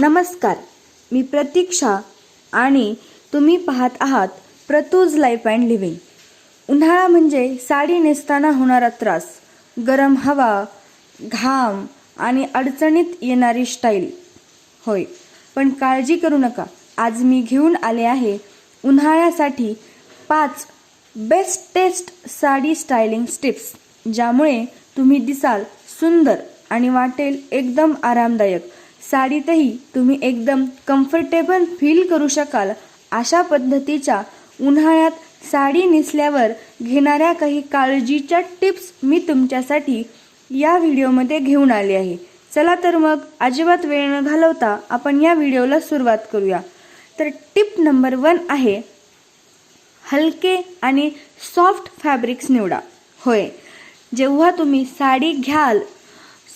नमस्कार मी प्रतीक्षा आणि तुम्ही पाहत आहात प्रतूज लाईफ अँड लिव्हिंग उन्हाळा म्हणजे साडी नेसताना होणारा त्रास गरम हवा घाम आणि अडचणीत येणारी स्टाईल होय पण काळजी करू नका. आज मी घेऊन आले आहे उन्हाळ्यासाठी पाच बेस्टेस्ट साडी स्टायलिंग स्टिप्स ज्यामुळे तुम्ही दिसाल सुंदर आणि वाटेल एकदम आरामदायक. साडीतही तुम्ही एकदम कम्फर्टेबल फील करू शकाल. अशा पद्धतीच्या उन्हाळ्यात साडी नेसल्यावर घेणाऱ्या काही काळजीच्या टिप्स मी तुमच्यासाठी या व्हिडिओमध्ये घेऊन आले आहे. चला तर मग अजिबात वेळ न घालवता आपण या व्हिडिओला सुरुवात करूया. तर टिप नंबर वन आहे हलके आणि सॉफ्ट फॅब्रिक्स निवडा. होय जेव्हा तुम्ही साडी घ्याल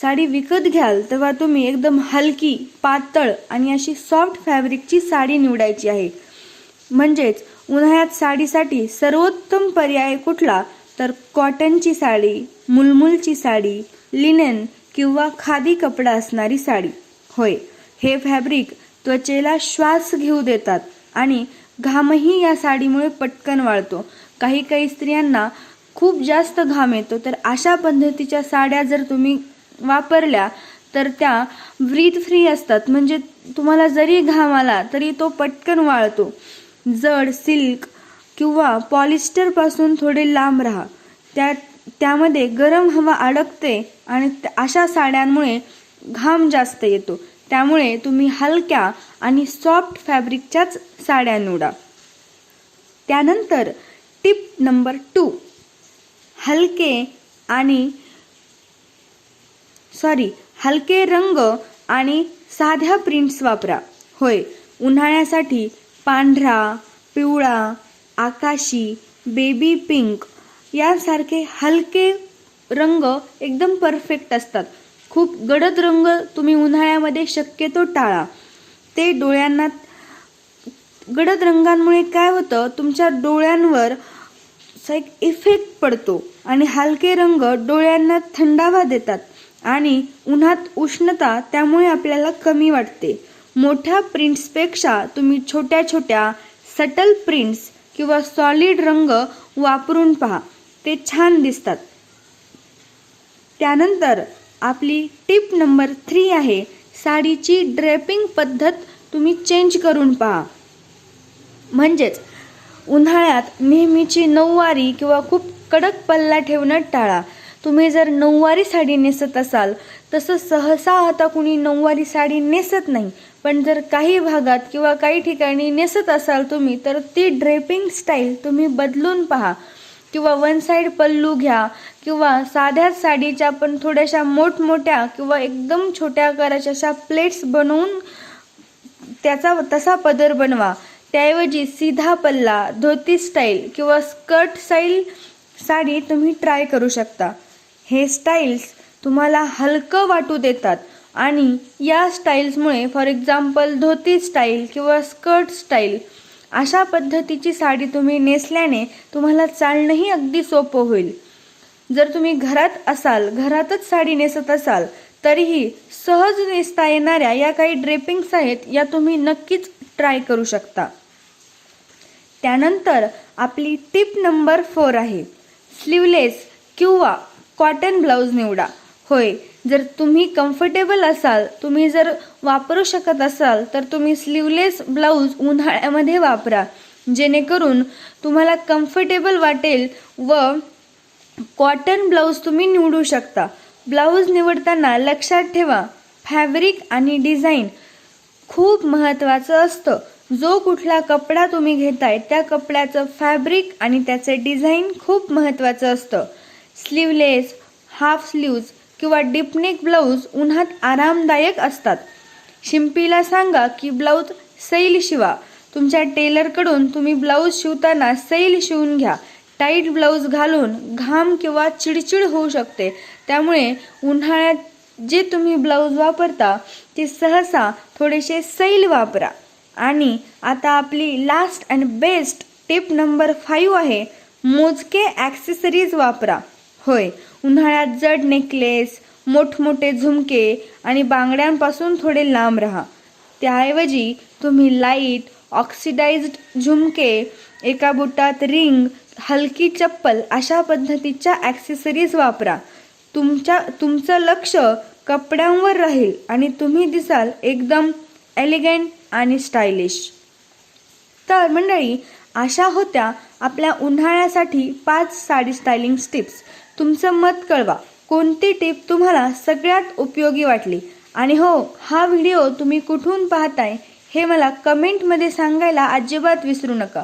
साडी विकत घ्याल तेव्हा तुम्ही एकदम हलकी पातळ आणि अशी सॉफ्ट फॅब्रिकची साडी निवडायची आहे. म्हणजेच उन्हाळ्यात साडीसाठी सर्वोत्तम पर्याय कुठला? तर कॉटनची साडी मुलमुलची साडी लिनेन किंवा खादी कपडा असणारी साडी. होय हे फॅब्रिक त्वचेला श्वास घेऊ देतात आणि घामही या साडीमुळे पटकन वाळतो. काही काही स्त्रियांना खूप जास्त घाम येतो तर अशा पद्धतीच्या साड्या जर तुम्ही वापरल्या तर त्या ब्रीथ फ्री असतात. म्हणजे तुम्हाला जरी घाम आला तरी तो पटकन वाळतो. जड सिल्क किंवा पॉलिस्टरपासून थोडे लांब राहा. त्या त्यामध्ये गरम हवा अडकते आणि अशा साड्यांमुळे घाम जास्त येतो. त्यामुळे तुम्ही हलक्या आणि सॉफ्ट फॅब्रिकच्याच साड्या निवडा. त्यानंतर टिप नंबर टू हलके आणि सॉरी हलके रंग आणि साध्या प्रिंट्स वापरा. होय उन्हाळ्यासाठी पांढरा पिवळा आकाशी बेबी पिंक यासारखे हलके रंग एकदम परफेक्ट असतात. खूप गडद रंग तुम्ही उन्हाळ्यामध्ये शक्यतो टाळा. ते डोळ्यांना गडद रंगांमुळे काय होतं तुमच्या डोळ्यांवर असा एक इफेक्ट पडतो आणि हलके रंग डोळ्यांना थंडावा देतात. आणि उन्हात उष्णता त्यामुळे आपल्याला कमी वाटते. मोठ्या प्रिंट्सपेक्षा तुम्ही छोट्या छोट्या सटल प्रिंट्स किंवा सॉलिड रंग वापरून पहा. ते छान दिसतात. त्यानंतर आपली टिप नंबर थ्री आहे. साडीची ड्रेपिंग पद्धत तुम्ही चेंज करून पहा. म्हणजेच उन्हाळ्यात नेहमीची नऊवारी किंवा खूप कडक पल्ला ठेवणं टाळा. तुम्ही जर नऊवारी साडी नेसत असाल तसं सहसा आता कुणी नऊवारी साडी नेसत नाही. पण जर काही भागात किंवा काही ठिकाणी नेसत असाल तुम्ही तर ती ड्रेपिंग स्टाईल तुम्ही बदलून पहा. किंवा वन साईड पल्लू घ्या किंवा साध्याच साडीच्या पण थोड्याशा मोठमोठ्या किंवा एकदम छोट्या आकाराच्या अशा प्लेट्स बनवून त्याचा तसा पदर बनवा. त्याऐवजी सीधा पल्ला धोती स्टाईल किंवा स्कर्ट स्टाईल साडी तुम्ही ट्राय करू शकता. हे स्टाईल्स तुम्हाला हलकं वाटू देतात. आणि या स्टाईल्समुळे फॉर एक्झाम्पल धोती स्टाईल किंवा स्कर्ट स्टाईल अशा पद्धतीची साडी तुम्ही नेसल्याने तुम्हाला चालणंही अगदी सोपं होईल. जर तुम्ही घरात असाल घरातच साडी नेसत असाल तरीही सहज नेसता येणाऱ्या या काही ड्रेपिंग्स आहेत या तुम्ही नक्कीच ट्राय करू शकता. त्यानंतर आपली टिप नंबर फोर आहे. स्लीवलेस किंवा कॉटन ब्लाऊज निवडा. होय जर तुम्ही कम्फर्टेबल असाल तुम्ही जर वापरू शकत असाल तर तुम्ही स्लीवलेस ब्लाऊज उन्हाळ्यामध्ये वापरा. जेणेकरून तुम्हाला कम्फर्टेबल वाटेल व कॉटन ब्लाऊज तुम्ही निवडू शकता. ब्लाऊज निवडताना लक्षात ठेवा फॅब्रिक आणि डिझाईन खूप महत्त्वाचं असतं. जो कुठला कपडा तुम्ही घेताय त्या कपड्याचं फॅब्रिक आणि त्याचे डिझाईन खूप महत्त्वाचं असतं. स्लीवलेस हाफ स्लीव्ज किंवा डिपनेक ब्लाऊज उन्हात आरामदायक असतात. शिंपीला सांगा की ब्लाऊज सैल शिवा. तुमच्या टेलरकडून तुम्ही ब्लाऊज शिवताना सैल शिवून घ्या. टाईट ब्लाऊज घालून घाम किंवा चिडचिड होऊ शकते. त्यामुळे उन्हाळ्यात जे तुम्ही ब्लाऊज वापरता ते सहसा थोडेसे सैल वापरा. आणि आता आपली last and best tip number five आहे मोजके ॲक्सेसरीज वापरा. होय. उन्हाळ्यात जड नेकलेस मोठमोठे झुमके आणि बांगड्यांपासून थोडे लांब राहा. त्याऐवजी तुम्ही लाइट ऑक्सिडाइज्ड झुमके एका बुटात रिंग हलकी चप्पल अशा पद्धतीच्या ॲक्सेसरीज वापरा. तुमच्या तुमचं लक्ष कपड्यांवर राहील आणि तुम्ही दिसाल एकदम एलिगंट आणि स्टायलिश तर मंडळी अशा होत्या आपल्या उन्हाळ्यासाठी पाच साडी स्टायलिंग टिप्स तुमचं मत कळवा. कोणती टिप तुम्हाला सगळ्यात उपयोगी वाटली? आणि हो हा व्हिडिओ तुम्ही कुठून पाहताय हे मला कमेंटमध्ये सांगायला अजिबात विसरू नका.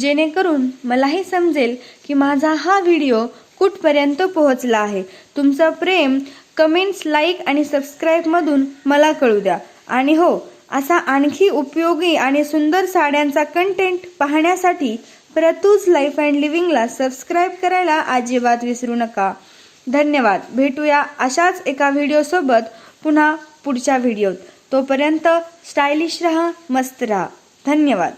जेणेकरून मलाही समजेल की माझा हा व्हिडिओ कुठपर्यंत पोहोचला आहे. तुमचं प्रेम कमेंट्स लाईक आणि सबस्क्राईबमधून मला कळू द्या. आणि हो असा आणखी उपयोगी आणि सुंदर साड्यांचा कंटेंट पाहण्यासाठी प्रतूज लाईफ अँड लिव्हिंगला सबस्क्राईब करायला अजिबात विसरू नका. धन्यवाद. भेटूया अशाच एका व्हिडिओसोबत पुन्हा पुढच्या व्हिडिओत तोपर्यंत स्टायलिश रहा मस्त रहा. धन्यवाद.